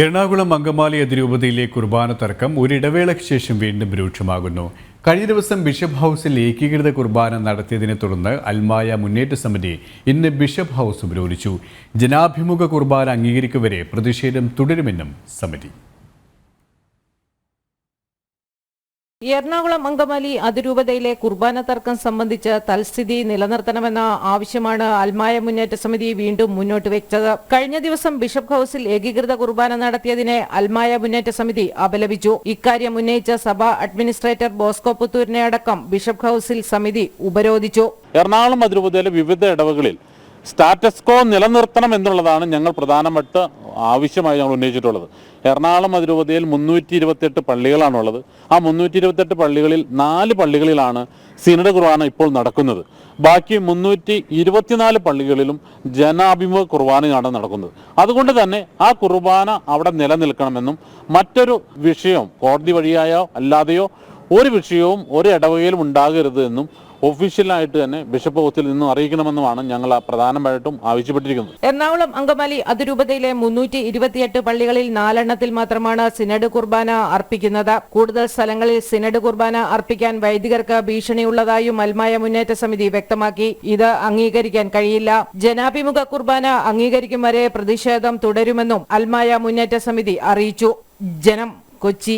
എറണാകുളം അങ്കമാലി അതിരൂപതയിലെ കുർബാന തർക്കം ഒരിടവേളയ്ക്ക് ശേഷം വീണ്ടും രൂക്ഷമാകുന്നു. കഴിഞ്ഞ ദിവസം ബിഷപ്പ് ഹൗസിൽ ഏകീകൃത കുർബാന നടത്തിയതിനെ തുടർന്ന് അൽമായ മുന്നേറ്റ സമിതി ഇന്ന് ബിഷപ്പ് ഹൗസ് ഉപരോധിച്ചു. ജനാഭിമുഖ കുർബാന അംഗീകരിക്കുവരെ പ്രതിഷേധം തുടരുമെന്നും സമിതി എറണാകുളം അങ്കമാലി അതിരൂപതയിലെ കുർബാന തർക്കം സംബന്ധിച്ച് തൽസ്ഥിതി നിലനിർത്തണമെന്ന ആവശ്യമാണ് അൽമായ മുന്നേറ്റ സമിതി വീണ്ടും മുന്നോട്ട് വെച്ചത്. കഴിഞ്ഞ ദിവസം ബിഷപ്പ് ഹൌസിൽ ഏകീകൃത കുർബാന നടത്തിയതിനെ അൽമായ മുന്നേറ്റ സമിതി അപലപിച്ചു. ഇക്കാര്യം ഉന്നയിച്ച സഭാ അഡ്മിനിസ്ട്രേറ്റർ ബോസ്കോ പുത്തൂരിനെ അടക്കം ബിഷപ്പ് ഹൌസിൽ സമിതി ഉപരോധിച്ചു. എറണാകുളം അതിരൂപതയിലെ വിവിധ ഇടവകളിൽ സ്റ്റാറ്റസ്കോ നിലനിർത്തണം എന്നുള്ളതാണ് ഞങ്ങൾ പ്രധാനമായിട്ട് ആവശ്യമായി ഞങ്ങൾ ഉന്നയിച്ചിട്ടുള്ളത്. എറണാകുളം അതിരൂപതയിൽ മുന്നൂറ്റി ഇരുപത്തെട്ട് പള്ളികളാണുള്ളത്. ആ മുന്നൂറ്റി ഇരുപത്തെട്ട് പള്ളികളിൽ നാല് പള്ളികളിലാണ് സിനഡ് കുർബാന ഇപ്പോൾ നടക്കുന്നത്. ബാക്കി മുന്നൂറ്റി ഇരുപത്തിനാല് പള്ളികളിലും ജനാഭിമുഖ കുർബാനയാണ് നടക്കുന്നത്. അതുകൊണ്ട് തന്നെ ആ കുർബാന അവിടെ നിലനിൽക്കണമെന്നും മറ്റൊരു വിഷയം കോടതി വഴിയായോ അല്ലാതെയോ ഒരു വിഷയവും ഒരു ഇടവകയിലും ഉണ്ടാകരുത് എന്നും ഒഫീഷ്യലായിട്ട് തന്നെ ബിഷപ്പ് ഹൗസിൽ നിന്നും അറിയിക്കണമെന്നുമാണ് ഞങ്ങൾ പ്രധാനമായിട്ടും ആവശ്യപ്പെട്ടിരിക്കുന്നത്. എറണാകുളം അങ്കമാലി അതിരൂപതയിലെ മുന്നൂറ്റി ഇരുപത്തിയെട്ട് പള്ളികളിൽ നാലെണ്ണത്തിൽ മാത്രമാണ് സിനഡ് കുർബാന അർപ്പിക്കുന്നത്. കൂടുതൽ സ്ഥലങ്ങളിൽ സിനഡ് കുർബാന അർപ്പിക്കാൻ വൈദികർക്ക് ഭീഷണിയുള്ളതായും മൽമായ മുന്നേറ്റ സമിതി വ്യക്തമാക്കി. ഇത് അംഗീകരിക്കാൻ കഴിയില്ല. ജനാഭിമുഖ കുർബാന അംഗീകരിക്കും വരെ പ്രതിഷേധം തുടരുമെന്നും അൽമായ മുന്നേറ്റ സമിതി അറിയിച്ചു. ജനം കൊച്ചി.